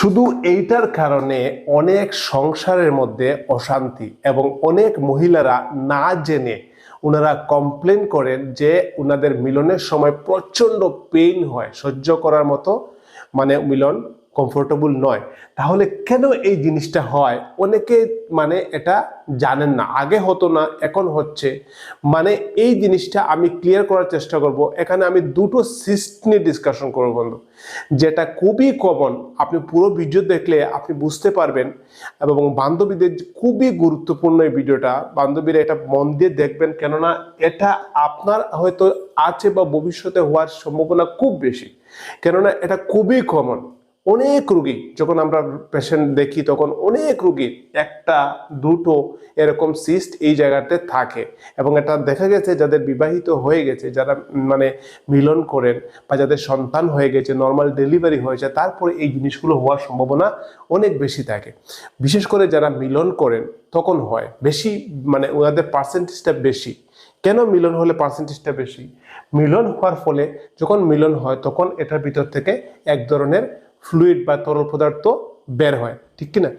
শুধু এইটার কারণে অনেক সংসারের মধ্যে অশান্তি এবং অনেক মহিলারা না জেনে ওনারা কমপ্লেন করেন যে ওনাদের মিলনের সময় প্রচণ্ড পেইন হয়, সহ্য করার মতো মানে মিলন কমফোর্টেবল নয়, তাহলে কেন এই জিনিসটা হয়? অনেকে মানে এটা জানেন না, আগে হতো না, এখন হচ্ছে। মানে এই জিনিসটা আমি ক্লিয়ার করার চেষ্টা করব। এখানে আমি দুটো সিস্ট নিয়ে ডিসকাশন করব বন্ধু, যেটা খুবই কমন আপনি পুরো ভিডিও দেখলে আপনি বুঝতে পারবেন এবং বান্ধবীদের খুবই গুরুত্বপূর্ণ এই ভিডিওটা বান্ধবীরা এটা মন দিয়ে দেখবেন, কেননা এটা আপনার হয়তো আছে বা ভবিষ্যতে হওয়ার সম্ভাবনা খুব বেশি। কেননা এটা খুবই কমন অনেক রুগী, যখন আমরা পেশেন্ট দেখি তখন অনেক রুগী একটা, দুটো এরকম সিস্ট এই জায়গাতে থাকে এবং এটা দেখা গেছে যাদের বিবাহিত হয়ে গেছে, যারা মানে মিলন করেন বা যাদের সন্তান হয়ে গেছে নর্মাল ডেলিভারি হয়েছে, তারপরে এই জিনিসগুলো হওয়ার সম্ভাবনা অনেক বেশি থাকে। বিশেষ করে যারা মিলন করেন, তখন হয় বেশি মানে ওনাদের পার্সেন্টেজটা বেশি। কেন মিলন হলে পার্সেন্টেজটা বেশি? মিলন হওয়ার ফলে যখন মিলন হয় তখন এটার ভিতর থেকে এক ধরনের ফ্লুইড বা তরল পদার্থ বের হয়, ঠিক কিনা?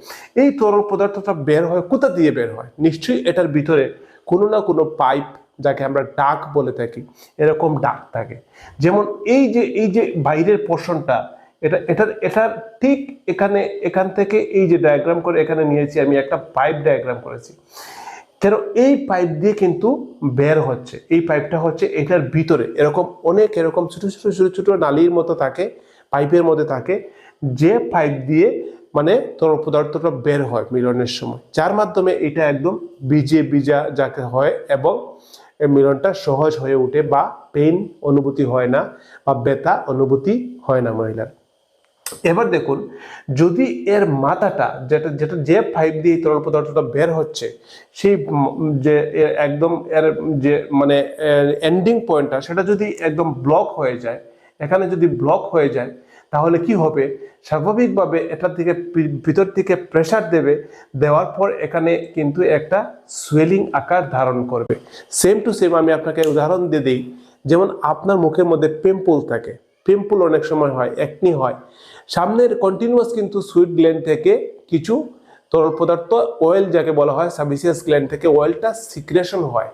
এই তরল পদার্থটা বের হয় কোথা দিয়ে বের হয়? নিশ্চয়ই এটার ভিতরে কোনো না কোনো পাইপ যাকে আমরা ডাক বলে থাকি, এরকম ডাক থাকে। যেমন এই যে এই যে বাইরের পোর্শনটা, এটা, এটার এটার ঠিক এখানে, এখান থেকে এই যে ডায়াগ্রাম করে এখানে নিয়েছি, আমি একটা পাইপ ডায়াগ্রাম করেছি। কেন এই পাইপ দিয়ে কিন্তু বের হচ্ছে, এই পাইপটা হচ্ছে এটার ভিতরে, এরকম অনেক এরকম ছোট ছোট ছোট ছোট নালীর মতো থাকে পাইপের মধ্যে থাকে, যে পাইপ দিয়ে মানে তরল পদার্থটা বের হয় মিলনের সময়। যার মাধ্যমে এটা একদম বিজে বিজা যাকে হয় এবং মিলনটা সহজ হয়ে ওঠে বা পেইন অনুভূতি হয় না বা ব্যথা অনুভূতি হয় না মহিলার। এবার দেখুন, যদি এর মাথাটা যেটা যেটা যে পাইপ দিয়ে তরল পদার্থটা বের হচ্ছে, সেই যে একদম এর যে মানে এন্ডিং পয়েন্টটা সেটা যদি একদম ব্লক হয়ে যায় এখানে যদি ব্লক হয়ে যায়, তাহলে কি হবে? স্বাভাবিকভাবে এটা থেকে ভিতর থেকে প্রেসার দেবে, দেওয়ার পর এখানে কিন্তু একটা সুয়েলিং আকার ধারণ করবে। সেম টু সেম আমি আপনাকে উদাহরণ দিয়ে দিই। যেমন আপনার মুখের মধ্যে পিম্পল থাকে। পিম্পল অনেক সময় হয় একনি হয়। সামনের কন্টিনিউয়াস কিন্তু সুইট গ্ল্যান্ড থেকে কিছু তরল পদার্থ অয়েল যাকে বলা হয় সাবিসিয়াস গ্ল্যান্ড থেকে অয়েলটা সিক্রেশন হয়।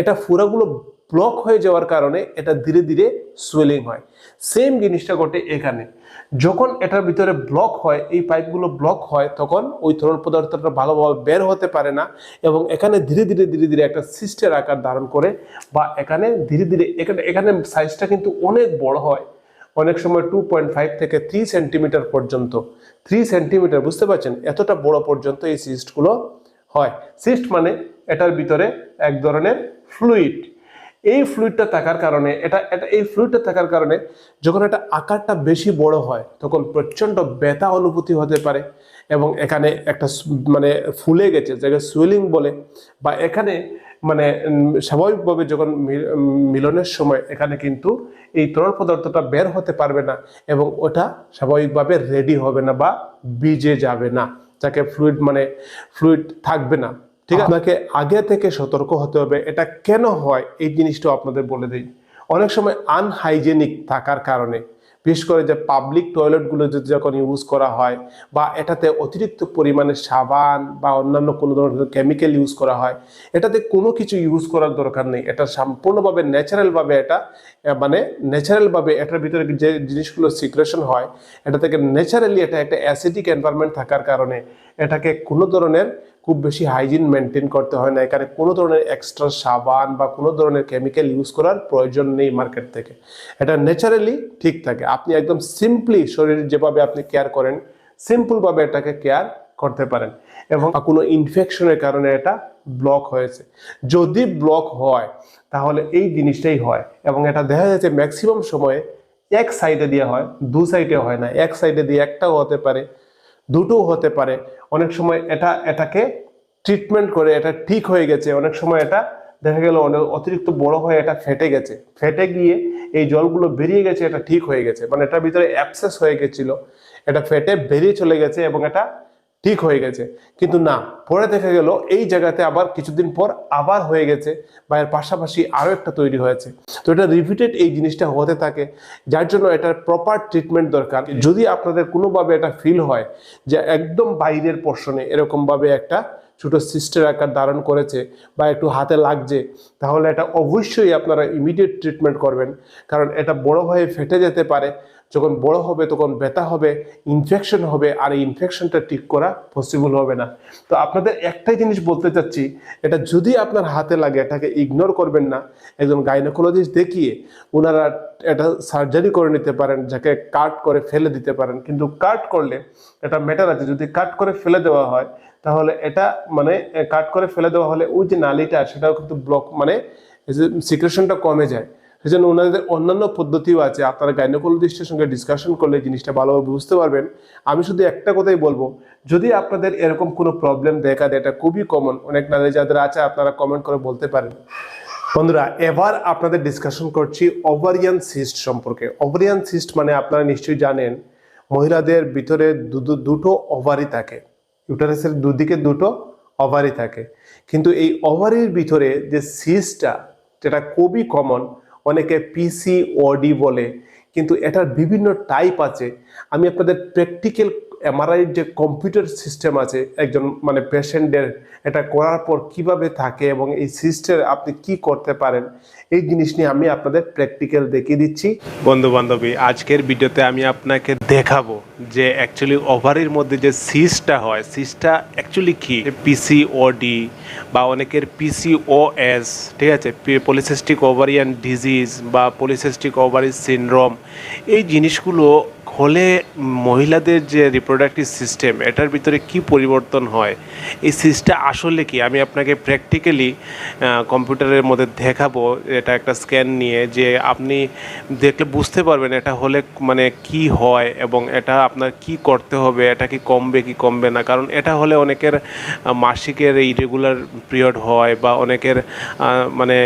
এটা ফুরাগুলো ব্লক হয়ে যাওয়ার কারণে এটা ধীরে ধীরে সুয়েলিং হয়। সেম জিনিসটা ঘটে এখানে। যখন এটার ভিতরে ব্লক হয়, এই পাইপগুলো ব্লক হয়, তখন ওই তরল পদার্থটা ভালোভাবে বের হতে পারে না এবং এখানে ধীরে ধীরে ধীরে ধীরে একটা সিস্টের আকার ধারণ করে বা এখানে ধীরে ধীরে, এখানে এখানে সাইজটা কিন্তু অনেক বড় হয়। অনেক সময় টু পয়েন্ট ফাইভ থেকে থ্রি সেন্টিমিটার পর্যন্ত। থ্রি সেন্টিমিটার বুঝতে পারছেন? এতটা বড় পর্যন্ত এই সিস্টগুলো হয়। সিস্ট মানে এটার ভিতরে এক ধরনের ফ্লুইড এই ফ্লুইডটা থাকার কারণে, এটা এটা এই ফ্লুইডটা থাকার কারণে যখন এটা আকারটা বেশি বড় হয়, তখন প্রচণ্ড ব্যথা অনুভূতি হতে পারে এবং এখানে একটা মানে ফুলে গেছে, যাকে সুয়েলিং বলে। বা এখানে মানে স্বাভাবিকভাবে যখন মিলনের সময় এখানে কিন্তু এই তরল পদার্থটা বের হতে পারবে না এবং ওটা স্বাভাবিকভাবে রেডি হবে না বা বিজে যাবে না, যাকে ফ্লুইড মানে ফ্লুইড থাকবে না। ঠিক আছে? আপনাকে আগে থেকে সতর্ক হতে হবে, এটা কেন হয়? এই জিনিসটাও আপনাদের বলে দিই। অনেক সময় আনহাইজেনিক থাকার কারণে, বিশেষ করে যে পাবলিক টয়লেটগুলো যদি যখন ইউজ করা হয় বা এটাতে অতিরিক্ত পরিমাণে সাবান বা অন্যান্য কোনো ধরনের কেমিক্যাল ইউজ করা হয়, এটাতে কোনো কিছু ইউজ করার দরকার নেই। এটা সম্পূর্ণভাবে ন্যাচারালভাবে এটা মানে ন্যাচারালভাবে এটার ভিতরে যে জিনিসগুলো সিক্রেশন হয়, এটা থেকে ন্যাচারালি এটা একটা অ্যাসিডিক এনভায়রনমেন্ট থাকার কারণে এটাকে কোনো ধরনের খুব বেশি হাইজিন মেনটেন করতে হয় না। এখানে কোনো ধরনের এক্সট্রা সাবান বা কোনো ধরনের কেমিক্যাল ইউজ করার প্রয়োজন নেই মার্কেট থেকে। এটা ন্যাচারালি ঠিক থাকে। আপনি একদম সিম্পলি শরীর যেভাবে আপনি কেয়ার করেন সিম্পলভাবে এটাকে কেয়ার করতে পারেন। এবং কোনো ইনফেকশনের কারণে এটা ব্লক হয়েছে। যদি ব্লক হয়, তাহলে এই জিনিসটাই হয়। এবং এটা দেখা যাচ্ছে ম্যাক্সিমাম সময়ে এক সাইডে দিয়ে হয়, দু সাইডে হয় না। এক সাইডে দিয়ে একটাও হতে পারে। দুটোও হতে পারে। অনেক সময় এটা, এটাকে ট্রিটমেন্ট করে এটা ঠিক হয়ে গেছে, অনেক সময় এটা দেখা গেল অনেক অতিরিক্ত বড় হয়ে এটা ফেটে গেছে। ফেটে গিয়ে এই জলগুলো বেরিয়ে গেছে, এটা ঠিক হয়ে গেছে। মানে এটার ভিতরে অ্যাপসেস হয়ে গেছিল। এটা ফেটে বেরিয়ে চলে গেছে এবং এটা ঠিক হয়ে গেছে। কিন্তু না, পরে দেখা গেল এই জায়গাতে আবার কিছুদিন পর আবার হয়ে গেছে বা এর পাশাপাশি আরও একটা তৈরি হয়েছে। তো এটা রিপিটেড এই জিনিসটা হতে থাকে, যার জন্য এটার প্রপার ট্রিটমেন্ট দরকার। যদি আপনাদের কোনোভাবে এটা ফিল হয় যে একদম বাইরের পোর্শনে এরকমভাবে একটা ছোটো সিস্টের আকার ধারণ করেছে বা একটু হাতে লাগছে, তাহলে এটা অবশ্যই আপনারা ইমিডিয়েট ট্রিটমেন্ট করবেন। কারণ এটা বড় হয়ে ফেটে যেতে পারে যখন বড় হবে, তখন ব্যথা হবে ইনফেকশন হবে, আর এই ইনফেকশনটা ঠিক করা পসিবল হবে না। তো আপনাদের একটাই জিনিস বলতে চাচ্ছি, এটা যদি আপনার হাতে লাগে, এটাকে ইগনোর করবেন না। একজন গাইনোকোলজিস্ট দেখিয়ে ওনারা এটা সার্জারি করে নিতে পারেন, যাকে কাট করে ফেলে দিতে পারেন। কিন্তু কাট করলে এটা ম্যাটার আছে। যদি কাট করে ফেলে দেওয়া হয়, তাহলে এটা মানে কাট করে ফেলে দেওয়া হলে ওই যে নালিটা, সেটাও কিন্তু ব্লক মানে সিক্রেশনটা কমে যায়। সেজন্য ওনাদের অন্যান্য পদ্ধতিও আছে। আপনারা গাইনোকোলজিস্টের সঙ্গে ডিসকাশন করলে জিনিসটা ভালোভাবে বুঝতে পারবেন। আমি শুধু একটা কথাই বলব, যদি আপনাদের এরকম কোনো প্রবলেম দেখা দেয়, এটা খুবই কমন অনেক নারী যাদের আছে, আপনারা কমেন্ট করে বলতে পারেন। বন্ধুরা, এবার আপনাদের ডিসকাশন করছি ওভারিয়ান সিস্ট সম্পর্কে। ওভারিয়ান সিস্ট মানে আপনারা নিশ্চয়ই জানেন, মহিলাদের ভিতরে দুটো ওভারি থাকে। ইউটারাসের দুদিকে দুটো ওভারি থাকে। কিন্তু এই ওভারির ভিতরে যে সিস্টটা যেটা খুবই কমন অনেকে পিসি ওডি বলে কিন্তু এটার বিভিন্ন টাইপ আছে। আমি আপনাদের প্র্যাকটিক্যাল এমআরআইয়ের যে কম্পিউটার সিস্টেম আছে, একজন মানে পেশেন্টের এটা করার পর কীভাবে থাকে এবং এই সিস্টের আপনি কি করতে পারেন, এই জিনিস নিয়ে আমি আপনাদের প্র্যাকটিক্যাল দেখিয়ে দিচ্ছি। বন্ধু বান্ধবী আজকের ভিডিওতে আমি আপনাকে দেখাবো যে অ্যাকচুয়ালি ওভারির মধ্যে যে সিসটা হয় সিসটা অ্যাকচুয়ালি কি? পিসিওডি বা অনেকের পিসি পিসিওএস ঠিক আছে? পলিসিস্টিক ওভারিয়ান ডিজিজ বা পলিসিস্টিক ওভারি সিনড্রোম এই জিনিসগুলো হলে মহিলাদের যে রিপ্রোডাক্টিভ সিস্টেম এটার ভিতরে কি পরিবর্তন হয়? এই সিস্টটা আসলে কি? আমি আপনাকে প্র্যাকটিক্যালি কম্পিউটারের মধ্যে দেখাবো এটা একটা স্ক্যান নিয়ে যে আপনি দেখলে বুঝতে পারবেন এটা হলে মানে কি হয় এবং এটা আপনার কি করতে হবে, এটা কি কমবে কি কমবে না। কারণ এটা হলে অনেকের মাসিকের ইরেগুলার পিরিয়ড হয় বা অনেকের মানে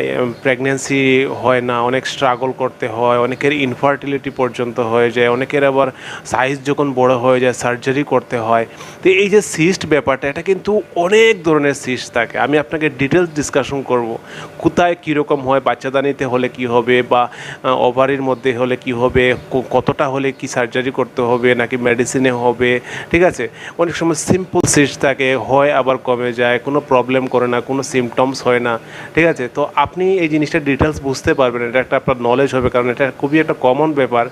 প্রেগনেন্সি হয় না, অনেক স্ট্রাগল করতে হয়, অনেকের ইনফার্টিলিটি পর্যন্ত হয়ে যায়, অনেকের আবার সাইজ যখন বড় হয়ে যায় সার্জারি করতে হয়, তো এই যে সিস্ট ব্যাপারটা, এটা কিন্তু অনেক ধরনের সিস্ট থাকে। আমি আপনাকে ডিটেলস ডিসকাশন করব। কোথায় কীরকম হয় বাচ্চাদানিতে হলে কি হবে বা ওভারির মধ্যে হলে কি হবে কতটা হলে কি সার্জারি করতে হবে নাকি মেডিসিনে হবে, ঠিক আছে? অনেক সময় সিম্পল সিস্ট থাকে, হয় আবার কমে যায়, কোনো প্রবলেম করে না, কোনো সিমটমস হয় না, ঠিক আছে? তো আপনি এই জিনিসটা ডিটেলস বুঝতে পারবেন, এটা একটা আপনার নলেজ হবে, কারণ এটা খুবই একটা কমন ব্যাপার।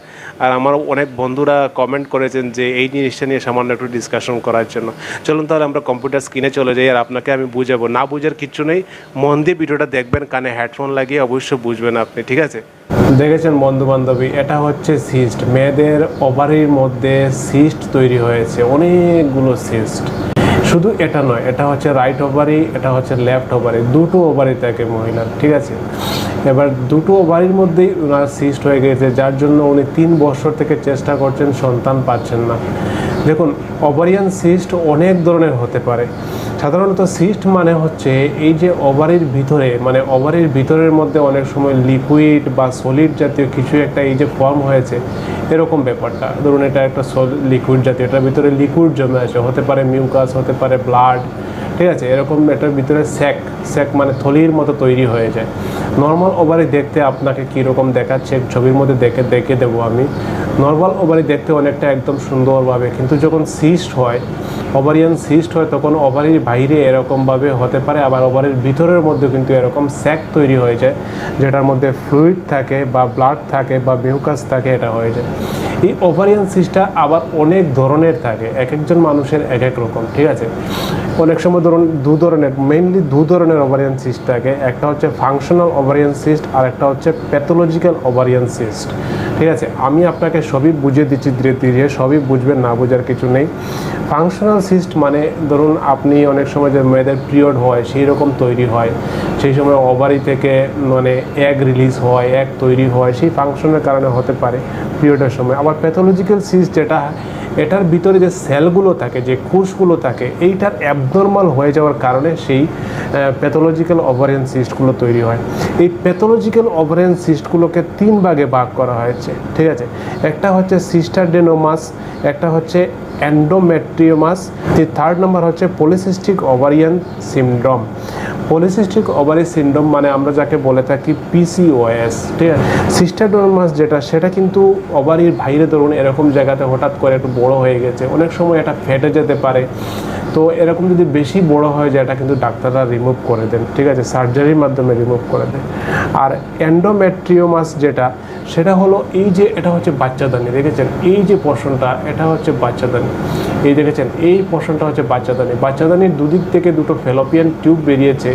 আর আমার অনেক বন্ধুরা কমেন্ট করেছেন যে এই জিনিসটা নিয়ে সামান্য একটু ডিসকাশন করার জন্য। চলুন তাহলে আমরা কম্পিউটার স্ক্রিনে চলে যাই আর আপনাকে আমি বুঝাবো। না বুঝার কিছু নেই, মন দিয়ে ভিডিওটা দেখবেন, কানে হেডফোন লাগিয়ে অবশ্যই বুঝবেন আপনি, ঠিক আছে? দেখেছেন বন্ধু বান্ধবী, এটা হচ্ছে সিস্ট মেয়েদের ওভারের মধ্যে সিস্ট তৈরি হয়েছে, অনেকগুলো সিস্ট শুধু এটা নয়, এটা হচ্ছে রাইট ওভারি এটা হচ্ছে লেফট ওভারি দুটো ওভারি থাকে মহিলার ঠিক আছে? এবার দুটো ওভারির মধ্যেই ওনার সিস্ট হয়ে গেছে যার জন্য উনি তিন বছর থেকে চেষ্টা করছেন, সন্তান পাচ্ছেন না। দেখুন ওভারিয়ান সিস্ট অনেক ধরনের হতে পারে। সাধারণত সিস্ট মানে হচ্ছে এই যে ওভারের ভিতরে মানে ওভারের ভিতরের মধ্যে অনেক সময় লিকুইড বা সলিড জাতীয় কিছু একটা এই যে ফর্ম হয়েছে, এরকম ব্যাপারটা। ধরুন এটা একটা লিকুইড জাতীয়, এটার ভিতরে লিকুইড জমে আছে, হতে পারে মিউকাস হতে পারে ব্লাড ঠিক আছে, এরকম এটার ভিতরে স্যাক স্যাক মানে থলির মতো তৈরি হয়ে যায়। নর্মাল ওভারি দেখতে আপনাকে কীরকম দেখাচ্ছে, ছবির মধ্যে দেখে দেখে দেবো আমি। নর্মাল ওভারি দেখতে অনেকটা একদম সুন্দরভাবে, কিন্তু যখন সিস্ট হয় ওভারিয়ান সিস্ট হয়, তখন ওভারির বাইরে এরকমভাবে হতে পারে, আবার ওভারির ভিতরের মধ্যে কিন্তু এরকম স্যাক তৈরি হয়ে যায়, যেটার মধ্যে ফ্লুইড থাকে বা ব্লাড থাকে বা মিউকাস থাকে, এটা হয়ে যায়। এই ওভারিয়ান সিস্টটা আবার অনেক ধরনের থাকে, এক একজন মানুষের এক এক রকম, ঠিক আছে? অনেক সময় ধরুন দু ধরনের মেইনলি দু ধরনের ওভারিয়ান সিস্ট থাকে। একটা হচ্ছে ফাংশনাল ওভারিয়ান সিস্ট আর একটা হচ্ছে প্যাথোলজিক্যাল ওভারিয়ান সিস্ট ঠিক আছে? আমি আপনাকে সবই বুঝিয়ে দিচ্ছি ধীরে ধীরে, সবই বুঝবেন, না বোঝার কিছু নেই। ফাংশনাল সিস্ট মানে ধরুন আপনি অনেক সময় যে মেয়েদের পিরিয়ড হয়, সেই রকম তৈরি হয়। সেই সময় ওভারি থেকে মানে এক রিলিজ হয় এক তৈরি হয়, সেই ফাংশনের কারণে হতে পারে পিরিয়ডের সময়। আবার প্যাথোলজিক্যাল সিস্ট যেটা এটার ভিতরে যে সেলগুলো থাকে, যে কোষগুলো থাকে, এইটার অ্যাবনর্মাল হয়ে যাওয়ার কারণে সেই প্যাথোলজিক্যাল ওভারিয়ান সিস্টগুলো তৈরি হয়। এই প্যাথোলজিক্যাল ওভারিয়ান সিস্টগুলোকে তিন ভাগে ভাগ করা হয়েছে, ঠিক আছে? একটা হচ্ছে সিস্টারডেনোমাস একটা হচ্ছে অ্যান্ডোমেট্রিওমাস থার্ড নাম্বার হচ্ছে polycystic ovarian syndrome polycystic ovary syndrome মানে আমরা যাকে বলে থাকি পিসিওএস ঠিক আছে? সিস্টাডোমাস যেটা, সেটা কিন্তু ওভারির বাইরে ধরুন এরকম জায়গাতে হঠাৎ করে একটু বড় হয়ে গেছে, অনেক সময় এটা ফেটে যেতে পারে। তো এরকম যদি বেশি বড় হয় যায়, এটা কিন্তু ডাক্তাররা রিমুভ করে দেন, ঠিক আছে? সার্জারির মাধ্যমে রিমুভ করে দেন আর অ্যান্ডোমেট্রিওমাস যেটা, সেটা হলো এই যে, এটা হচ্ছে বাচ্চাদানি, দেখেছেন? এই যে পোর্শনটা এটা হচ্ছে বাচ্চাদানি। এই দেখেছেন? এই পোর্শনটা হচ্ছে বাচ্চাদানি। বাচ্চাদানির দুদিক থেকে দুটো ফেলোপিয়ান টিউব বেরিয়েছে,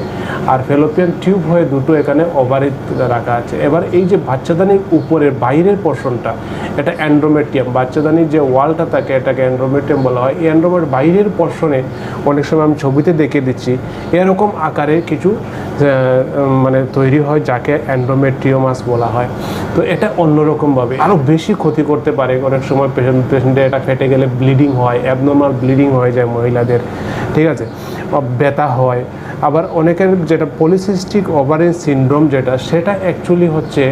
আর ফেলোপিয়ান টিউব হয়ে দুটো এখানে ওভারে রাখা আছে। এবার এই যে বাচ্চাদানির উপরের, বাইরের পোর্শনটা এটা অ্যান্ড্রোমেটিয়াম বাচ্চাদানির যে ওয়ালটা থাকে, এটাকে অ্যান্ড্রোমেটিয়াম বলা হয়। এই অ্যান্ড্রোমেট বাইরের পোর্শনে অনেক সময় আমি ছবিতে দেখে দিচ্ছি। এরকম আকারের কিছু মানে তৈরি হয় যাকে অ্যান্ড্রোমেট্রিওমাস বলা হয়। তো এটা অন্যরকমভাবে। আরও বেশি ক্ষতি করতে পারে অনেক সময় পেশেন্ট পেশেন্টের এটা ফেটে গেলে ব্লিডিং হয় অ্যাবনর্মাল ব্লিডিং হয়ে যায় মহিলাদের। ঠিক আছে? ব্যথা হয়। আবার অনেকের যেটা পলিসিস্টিক ওভারিন সিনড্রোম যেটা, সেটা অ্যাকচুয়ালি হচ্ছে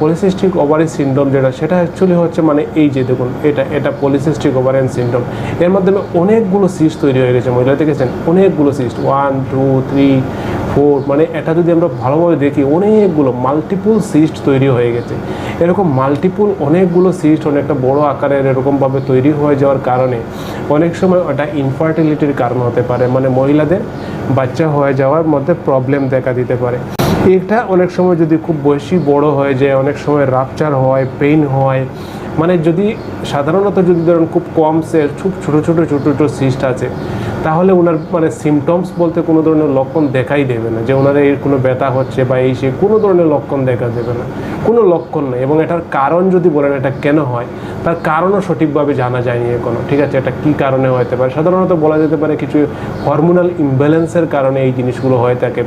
পলিসিস্টিক ওভারি সিনড্রোম যেটা, সেটা অ্যাকচুয়ালি হচ্ছে মানে এই যে দেখুন, এটা এটা পলিসিস্টিক ওভারিয়ান সিনড্রোম এর মাধ্যমে অনেকগুলো সিস্ট তৈরি হয়ে গেছে, মহিলা দেখেছেন? অনেকগুলো cyst one two three four মানে এটা যদি আমরা ভালোভাবে দেখি, অনেকগুলো মাল্টিপুল সিস্ট তৈরি হয়ে গেছে। এরকম মাল্টিপুল অনেকগুলো সিস্ট অনেকটা বড় আকারের এরকমভাবে তৈরি হয়ে যাওয়ার কারণে অনেক সময় ওটা ইনফার্টিলিটির কারণ হতে পারে। মানে মহিলাদের বাচ্চা হয়ে যাওয়ার মধ্যে প্রবলেম দেখা দিতে পারে। এটা অনেক সময় যদি খুব বেশি বড় হয়ে যায়, অনেক সময় রাপচার হয় পেইন হয় মানে যদি সাধারণত যদি ধরুন খুব কম সে খুব ছোটো ছোটো ছোটো ছোটো সিস্ট আছে তাহলে ওনার মানে সিমটমস বলতে কোনো ধরনের লক্ষণ দেখাই দেবে না, যে ওনার এই কোনো ব্যথা হচ্ছে বা এই সে কোনো ধরনের লক্ষণ দেখা দেবে না। কোনো লক্ষণ নেই এবং এটার কারণ যদি বলেন এটা কেন হয়, তার কারণও সঠিকভাবে জানা যায়নি এখনও। ঠিক আছে, এটা কী কারণে হতে পারে? সাধারণত বলা যেতে পারে কিছু হরমোনাল ইমব্যালেন্সের কারণে এই জিনিসগুলো হয়ে থাকে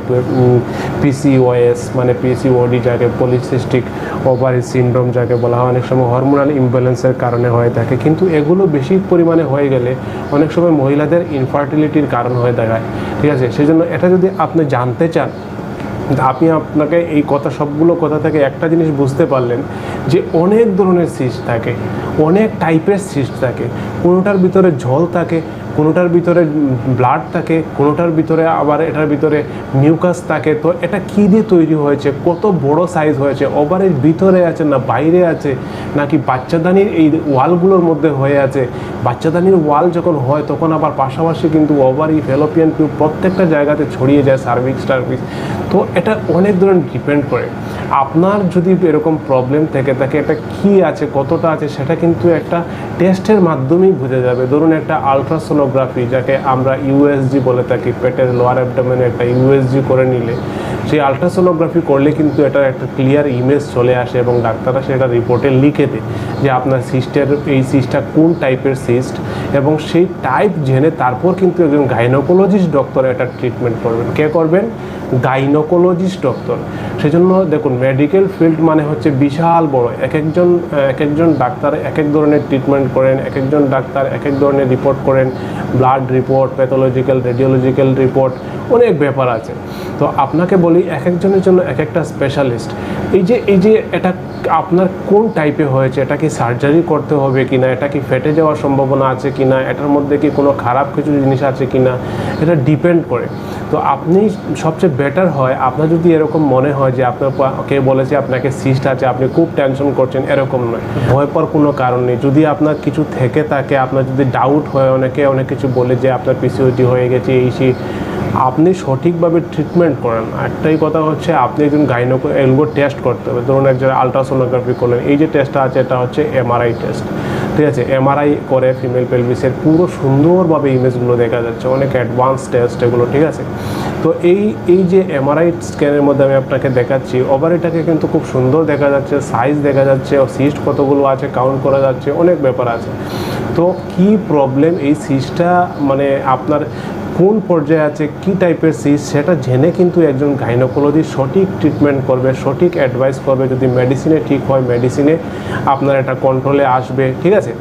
পিসিওএস মানে পিসিওডি যাকে পলিসিস্টিক ওভারি সিনড্রোম যাকে বলা হয়, অনেক সময় হরমোনাল ইমব্যালেন্সের কারণে হয়ে থাকে। কিন্তু এগুলো বেশি পরিমাণে হয়ে গেলে অনেক সময় মহিলাদের ইনফার্টিলিটির কারণ হয়ে দাঁড়ায়, ঠিক আছে? সেই জন্য এটা যদি আপনি জানতে চান আপনি আপনাকে এই কথা সবগুলো কথা থেকে একটা জিনিস বুঝতে পারলেন যে অনেক ধরনের সিস্ট থাকে, অনেক টাইপের সিস্ট থাকে, কোনোটার ভিতরে জল থাকে কোনোটার ভিতরে ব্লাড থাকে, কোনোটার ভিতরে আবার এটার ভিতরে মিউকাস থাকে। তো এটা কী দিয়ে তৈরি হয়েছে? কত বড় সাইজ হয়েছে? ওভারের ভিতরে আছে না বাইরে আছে? নাকি বাচ্চাদানির এই ওয়ালগুলোর মধ্যে হয়ে আছে? বাচ্চাদানির ওয়াল যখন হয়, তখন আবার পাশাপাশি কিন্তু ওভারি ফেলোপিয়ান টিউব প্রত্যেকটা জায়গাতে ছড়িয়ে যায় সার্ভিক্স টার্ভিক্স তো এটা অনেক ধরনের ডিপেন্ড করে। আপনার যদি এরকম প্রবলেম থেকে থাকে, এটা কী আছে, কতটা আছে, সেটা কিন্তু একটা টেস্টের মাধ্যমেই বোঝা যাবে। ধরুন একটা আলট্রাসোনোগ্রাফি যাকে আমরা ইউএসজি বলে থাকি পেটের লোয়ার অ্যাবডোমেনে একটা ইউএসজি করে নিলে সেই আলট্রাসোনোগ্রাফি করলে কিন্তু এটা একটা ক্লিয়ার ইমেজ চলে আসে এবং ডাক্তাররা সেটা রিপোর্টে লিখে দেয় যে আপনার সিস্টের এই সিস্টটা কোন টাইপের সিস্ট এবং সেই টাইপ জেনে তারপর কিন্তু একজন গাইনোকোলজিস্ট ডক্টর এটা ট্রিটমেন্ট করবেন। কে করবেন? গাইনোকোলজিস্ট ডক্টর সেজন্য দেখুন মেডিকেল ফিল্ড মানে হচ্ছে বিশাল বড়। এক একজন এক একজন ডাক্তার এক এক ধরনের ট্রিটমেন্ট করেন এক একজন ডাক্তার এক এক ধরনের রিপোর্ট করেন। Blood report pathological radiological report অনেক ব্যাপার আছে। তো আপনাকে বলি এক একজনের জন্য এক একটা স্পেশালিস্ট এই যে এই যে এটা আপনার কোন টাইপে হয়েছে? এটা কি সার্জারি করতে হবে কি না এটা কি ফেটে যাওয়ার সম্ভাবনা আছে কি না এটার মধ্যে কি কোনো খারাপ কিছু জিনিস আছে কি না এটা ডিপেন্ড করে। তো আপনি সবচেয়ে বেটার হয়, আপনার যদি এরকম মনে হয় যে আপনার কে বলেছে আপনাকে সিস্ট আছে, আপনি খুব টেনশন করছেন, এরকম নয়। ভয় পর কোনো কারণ নেই। যদি আপনার কিছু থেকে থাকে, আপনার যদি ডাউট হয়, অনেকে অনেক কিছু বলে যে আপনার পিসিওটি হয়ে গেছে, এই সেই আপনি সঠিকভাবে ট্রিটমেন্ট করেন। একটাই কথা হচ্ছে আপনি একজন গাইনোক এলগো টেস্ট করতে হবে। ধরুন একজন আলট্রাসোনোগ্রাফি করলেন, এই যে টেস্টটা আছে, এটা হচ্ছে এমআরআই টেস্ট ঠিক আছে? এমআরআই করে ফিমেল পেলভিসের পুরো সুন্দরভাবে ইমেজগুলো দেখা যাচ্ছে, অনেক অ্যাডভান্স টেস্ট এগুলো, ঠিক আছে? তো এই এই যে এমআরআই স্ক্যানের মধ্যে আমি আপনাকে দেখাচ্ছি ওভারিটাকে কিন্তু খুব সুন্দর দেখা যাচ্ছে সাইজ দেখা যাচ্ছে সিস্ট কতগুলো আছে কাউন্ট করা যাচ্ছে, অনেক ব্যাপার আছে। তো কি প্রবলেম এই সিস্টটা মানে আপনার কোন পর্যায়ে আছে, কি টাইপের সিস সেটা জেনে কিন্তু একজন গাইনোকোলজি সঠিক ট্রিটমেন্ট করবে, সঠিক অ্যাডভাইস করবে। যদি মেডিসিনে ঠিক হয় মেডিসিনে আপনার এটা কন্ট্রোলে আসবে, ঠিক আছে?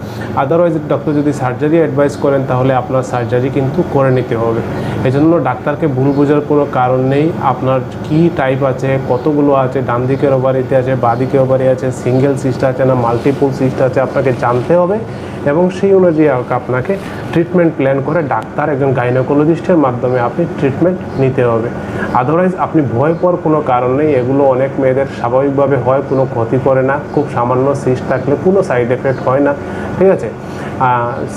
আদারওয়াইজ ডক্টর যদি সার্জারি অ্যাডভাইস করেন, তাহলে আপনার সার্জারি কিন্তু করে নিতে হবে। এজন্য ডাক্তারকে ভুল বোঝার কোনো কারণ নেই। আপনার কি টাইপ আছে, কতগুলো আছে ডান দিকের ওভারিতে আছে বাঁ দিকের ওভারি আছে সিঙ্গেল সিস্ট আছে না মাল্টিপল সিস্ট আছে, আপনাকে জানতে হবে। এবং সেই অনুযায়ী আপনাকে ট্রিটমেন্ট প্ল্যান করে ডাক্তার, একজন গাইনোকোলজিস্টের মাধ্যমে আপনি ট্রিটমেন্ট নিতে হবে। আদারওয়াইজ আপনি ভয় পাওয়ার কোনো কারণ নেই। এগুলো অনেক মেয়েদের স্বাভাবিকভাবে হয়, কোনো ক্ষতি করে না। খুব সামান্য সিস্ট থাকলে কোনো সাইড এফেক্ট হয় না। ঠিক আছে?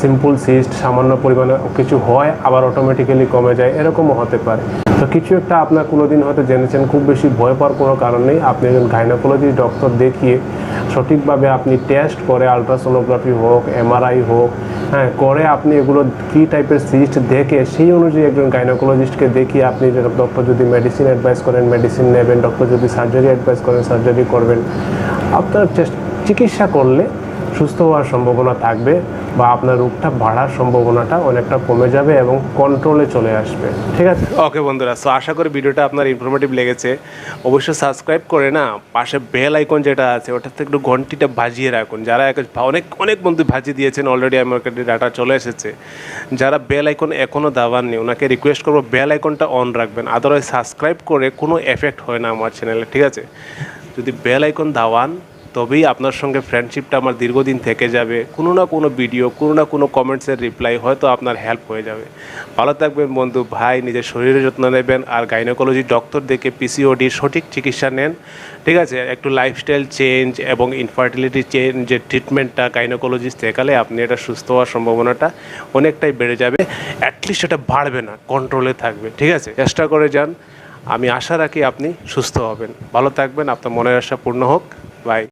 সিম্পল সিস্ট সামান্য পরিমাণে কিছু হয়, আবার অটোমেটিক্যালি কমে যায়। এরকমও হতে পারে। তো কিছু একটা আপনার কোনো দিন হয়তো জেনেছেন, খুব বেশি ভয় পাওয়ার কোনো কারণ নেই। আপনি একজন গাইনোকোলজি ডক্টর দেখিয়ে সঠিকভাবে আপনি টেস্ট করে আলট্রাসোনোগ্রাফি হোক এমআরআই হোক হ্যাঁ করে আপনি এগুলো কী টাইপের সিস্ট দেখে, সেই অনুযায়ী একজন গাইনোকোলজিস্টকে দেখিয়ে আপনি ডক্টর যদি মেডিসিন অ্যাডভাইস করেন মেডিসিন নেবেন ডক্টর যদি সার্জারি অ্যাডভাইস করেন সার্জারি করবেন, আপনার চিকিৎসা করলে সুস্থ হওয়ার সম্ভাবনা থাকবে। বা আপনার রোগটা বাড়ার সম্ভাবনাটা অনেকটা কমে যাবে এবং কন্ট্রোলে চলে আসবে। ঠিক আছে? ওকে বন্ধুরা সো আশা করি ভিডিওটা আপনার ইনফরমেটিভ লেগেছে। অবশ্যই সাবস্ক্রাইব করে না, পাশে বেল আইকন যেটা আছে ওটাতে একটু ঘন্টিটা বাজিয়ে রাখুন। যারা অনেক অনেক বন্ধু ভাজিয়ে দিয়েছেন অলরেডি আমার কাছে ডাটা চলে এসেছে। যারা বেল আইকন এখনও দাবাননি ওনাকে রিকোয়েস্ট করব বেল আইকনটা অন রাখবেন। আদারওয়াইজ সাবস্ক্রাইব করে কোনো এফেক্ট হয় না আমার চ্যানেলে ঠিক আছে? যদি বেল আইকন দাওয়ান তবেই আপনার সঙ্গে ফ্রেন্ডশিপটা আমার দীর্ঘদিন থেকে যাবে। কোনো না কোনো ভিডিও কোনো না কোনো কমেন্টসের রিপ্লাই হয়তো আপনার হেল্প হয়ে যাবে। ভালো থাকবেন বন্ধু, ভাই, নিজের শরীরের যত্ন নেবেন আর গাইনোকোলজি ডক্টর দেখে পিসিওডির সঠিক চিকিৎসা নেন। ঠিক আছে? একটু লাইফস্টাইল চেঞ্জ এবং ইনফার্টিলিটি চেঞ্জ যে ট্রিটমেন্টটা গাইনোকোলজিস্ট দেখালে আপনি এটা সুস্থ হওয়ার সম্ভাবনাটা অনেকটাই বেড়ে যাবে। অ্যাটলিস্ট এটা বাড়বে না কন্ট্রোলে থাকবে। ঠিক আছে? চেষ্টা করে যান। আমি আশা রাখি আপনি সুস্থ হবেন। ভালো থাকবেন, আপনার মনের আশা পূর্ণ হোক। বাই